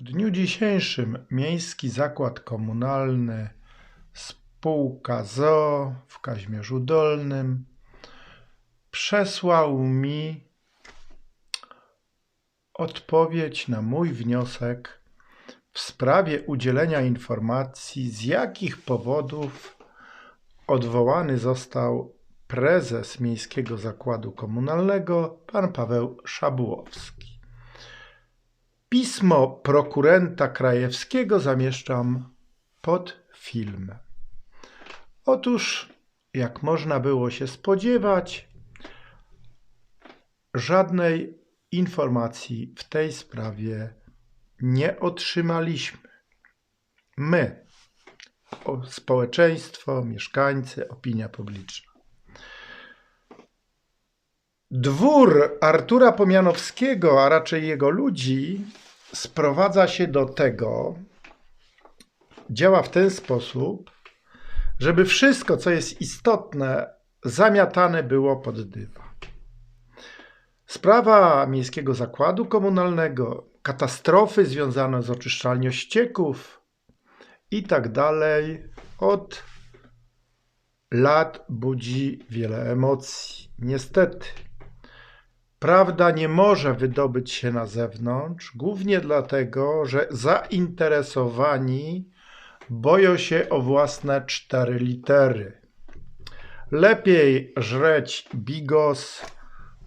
W dniu dzisiejszym Miejski Zakład Komunalny spółka ZOO w Kazimierzu Dolnym przesłał mi odpowiedź na mój wniosek w sprawie udzielenia informacji, z jakich powodów odwołany został prezes Miejskiego Zakładu Komunalnego, pan Paweł Szabłowski. Pismo prokurenta krajewskiego zamieszczam pod filmem. Otóż, jak można było się spodziewać, żadnej informacji w tej sprawie nie otrzymaliśmy. My, społeczeństwo, mieszkańcy, opinia publiczna. Dwór Artura Pomianowskiego, a raczej jego ludzi, sprowadza się do tego, działa w ten sposób, żeby wszystko, co jest istotne, zamiatane było pod dywan. Sprawa Miejskiego Zakładu Komunalnego, katastrofy związane z oczyszczalnią ścieków i tak dalej, od lat budzi wiele emocji. Niestety, prawda nie może wydobyć się na zewnątrz, głównie dlatego, że zainteresowani boją się o własne cztery litery. Lepiej żreć bigos,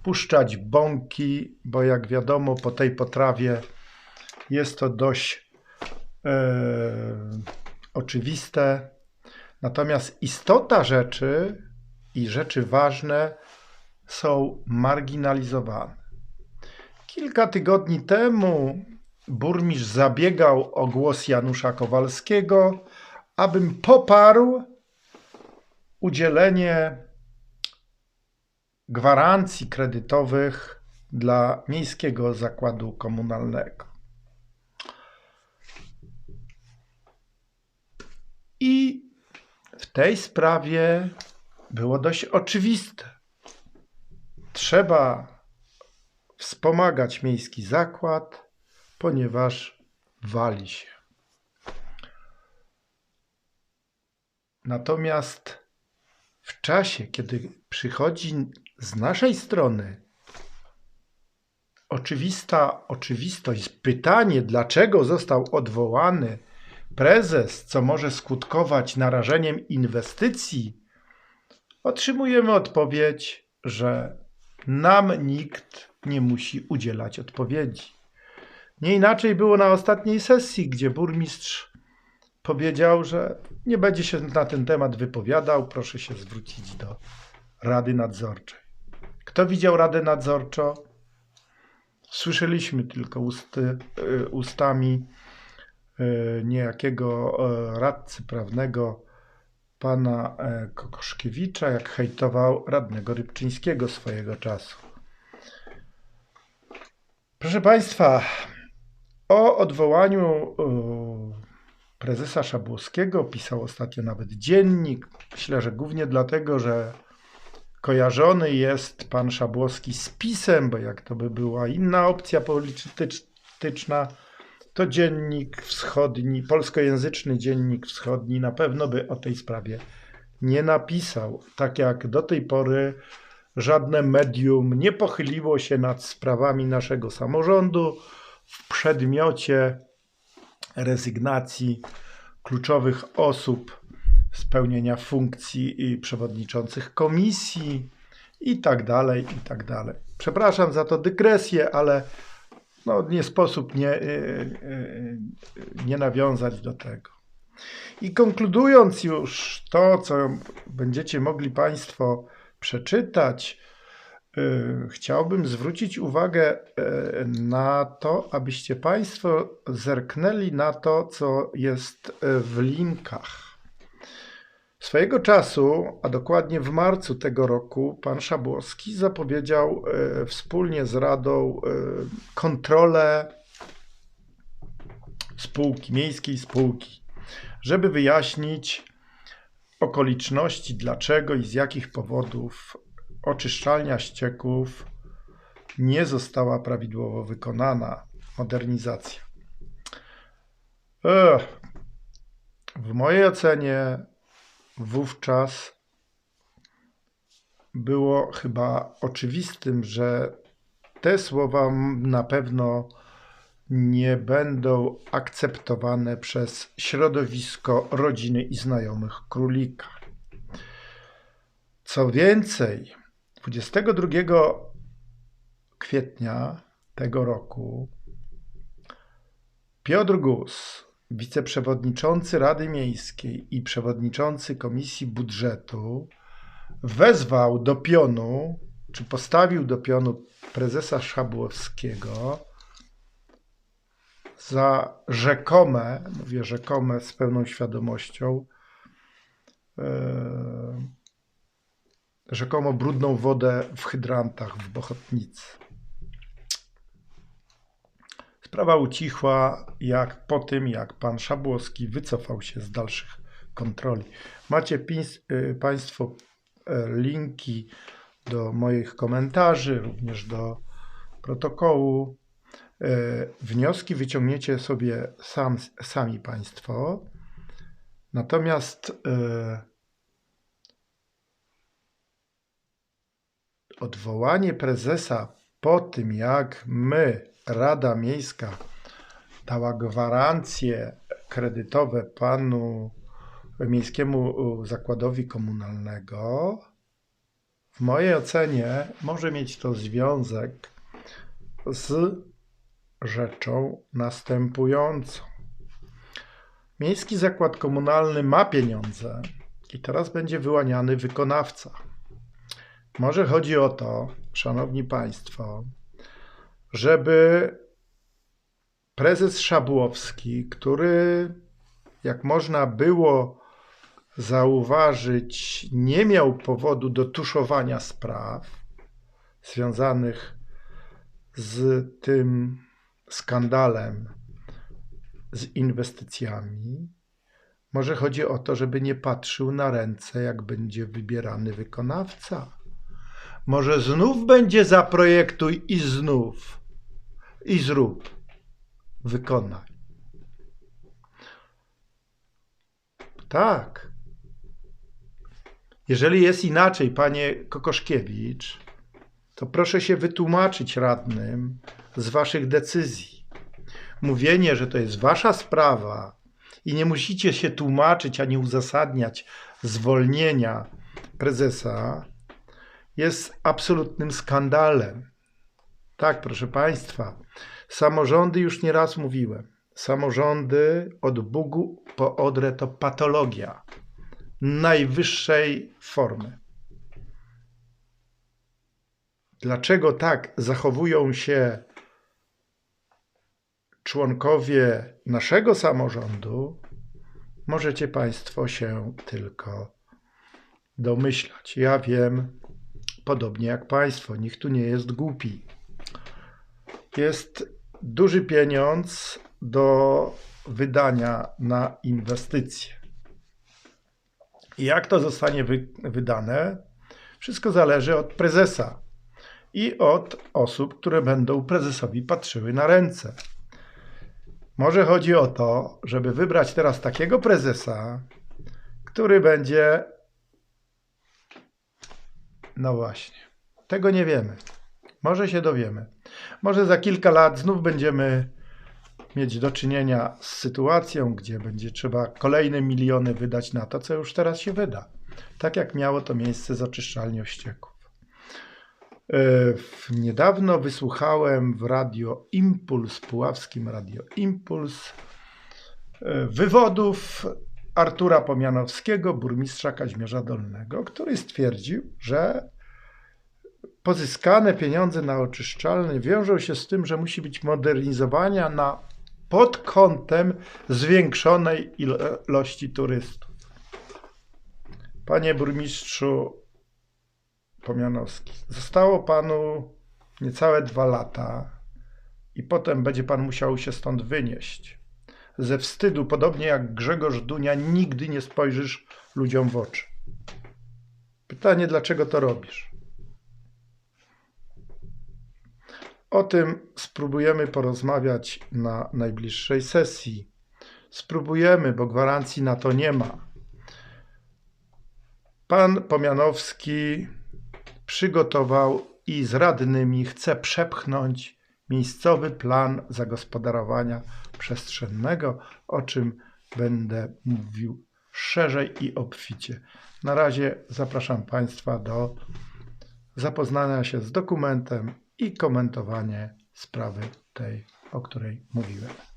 puszczać bąki, bo jak wiadomo, po tej potrawie jest to dość e, oczywiste. Natomiast istota rzeczy i rzeczy ważne są marginalizowane. Kilka tygodni temu burmistrz zabiegał o głos Janusza Kowalskiego, abym poparł udzielenie gwarancji kredytowych dla Miejskiego Zakładu Komunalnego. I w tej sprawie było dość oczywiste. Trzeba wspomagać miejski zakład, ponieważ wali się. Natomiast w czasie, kiedy przychodzi z naszej strony oczywista oczywistość, pytanie, dlaczego został odwołany prezes, co może skutkować narażeniem inwestycji, otrzymujemy odpowiedź, że nam nikt nie musi udzielać odpowiedzi. Nie inaczej było na ostatniej sesji, gdzie burmistrz powiedział, że nie będzie się na ten temat wypowiadał, proszę się zwrócić do Rady Nadzorczej. Kto widział Radę Nadzorczą? Słyszeliśmy tylko usty, y, ustami y, niejakiego y, radcy prawnego pana e, Kokoszkiewicza, jak hejtował radnego Rybczyńskiego swojego czasu. Proszę Państwa, o odwołaniu y, prezesa Szabłowskiego pisał ostatnio nawet dziennik. Myślę, że głównie dlatego, że kojarzony jest pan Szabłowski z PiSem, bo jak to by była inna opcja polityczna, to dziennik wschodni, polskojęzyczny dziennik wschodni na pewno by o tej sprawie nie napisał. Tak jak do tej pory żadne medium nie pochyliło się nad sprawami naszego samorządu w przedmiocie rezygnacji kluczowych osób z pełnienia funkcji przewodniczących komisji i tak dalej, i tak dalej. Przepraszam za to dygresję, ale no, nie sposób nie, y, y, nie nawiązać do tego. I konkludując już to, co będziecie mogli Państwo przeczytać, y, chciałbym zwrócić uwagę y, na to, abyście Państwo zerknęli na to, co jest y, w linkach. Swojego czasu, a dokładnie w marcu tego roku, pan Szabłowski zapowiedział e, wspólnie z Radą e, kontrolę spółki, miejskiej spółki, żeby wyjaśnić okoliczności, dlaczego i z jakich powodów oczyszczalnia ścieków nie została prawidłowo wykonana, modernizacja. Ech. W mojej ocenie wówczas było chyba oczywistym, że te słowa na pewno nie będą akceptowane przez środowisko rodziny i znajomych królika. Co więcej, 22 kwietnia tego roku Piotr Gus, wiceprzewodniczący Rady Miejskiej i przewodniczący Komisji Budżetu, wezwał do pionu, czy postawił do pionu prezesa Szabłowskiego za rzekome, mówię rzekome z pełną świadomością, e, rzekomo brudną wodę w hydrantach w Bochotnicy. Sprawa ucichła jak po tym, jak pan Szabłowski wycofał się z dalszych kontroli. Macie y, Państwo e, linki do moich komentarzy, również do protokołu. E, wnioski wyciągniecie sobie sam, sami Państwo. Natomiast e, odwołanie prezesa po tym, jak my Rada Miejska dała gwarancje kredytowe panu Miejskiemu Zakładowi Komunalnego, w mojej ocenie może mieć to związek z rzeczą następującą. Miejski Zakład Komunalny ma pieniądze i teraz będzie wyłaniany wykonawca. Może chodzi o to, szanowni państwo, żeby prezes Szabłowski, który, jak można było zauważyć, nie miał powodu do tuszowania spraw związanych z tym skandalem z inwestycjami. Może chodzi o to, żeby nie patrzył na ręce, jak będzie wybierany wykonawca. Może znów będzie zaprojektuj i znów i zrób, wykonaj. Tak. Jeżeli jest inaczej, panie Kokoszkiewicz, to proszę się wytłumaczyć radnym z waszych decyzji. Mówienie, że to jest wasza sprawa i nie musicie się tłumaczyć ani uzasadniać zwolnienia prezesa, jest absolutnym skandalem. Tak, proszę Państwa, samorządy już nieraz mówiłem. Samorządy od Bugu po Odrę to patologia najwyższej formy. Dlaczego tak zachowują się członkowie naszego samorządu, możecie Państwo się tylko domyślać. Ja wiem, podobnie jak Państwo, nikt tu nie jest głupi jest duży pieniądz do wydania na inwestycje. Jak to zostanie wy, wydane? Wszystko zależy od prezesa i od osób, które będą prezesowi patrzyły na ręce. Może chodzi o to, żeby wybrać teraz takiego prezesa, który będzie. No właśnie, tego nie wiemy. Może się dowiemy. Może za kilka lat znów będziemy mieć do czynienia z sytuacją, gdzie będzie trzeba kolejne miliony wydać na to, co już teraz się wyda. Tak jak miało to miejsce z oczyszczalnią ścieków. E, niedawno wysłuchałem w Radio Impuls, puławskim Radio Impuls, e, wywodów Artura Pomianowskiego, burmistrza Kaźmierza Dolnego, który stwierdził, że pozyskane pieniądze na oczyszczalnie wiążą się z tym, że musi być modernizowania na pod kątem zwiększonej ilości turystów. Panie burmistrzu Pomianowski, zostało panu niecałe dwa lata i potem będzie pan musiał się stąd wynieść. Ze wstydu, podobnie jak Grzegorz Dunia, nigdy nie spojrzysz ludziom w oczy. Pytanie, dlaczego to robisz? O tym spróbujemy porozmawiać na najbliższej sesji spróbujemy, bo gwarancji na to nie ma. Pan Pomianowski przygotował i z radnymi chce przepchnąć miejscowy plan zagospodarowania przestrzennego, o czym będę mówił szerzej i obficie. Na razie zapraszam Państwa do zapoznania się z dokumentem i komentowanie sprawy tej, o której mówiłem.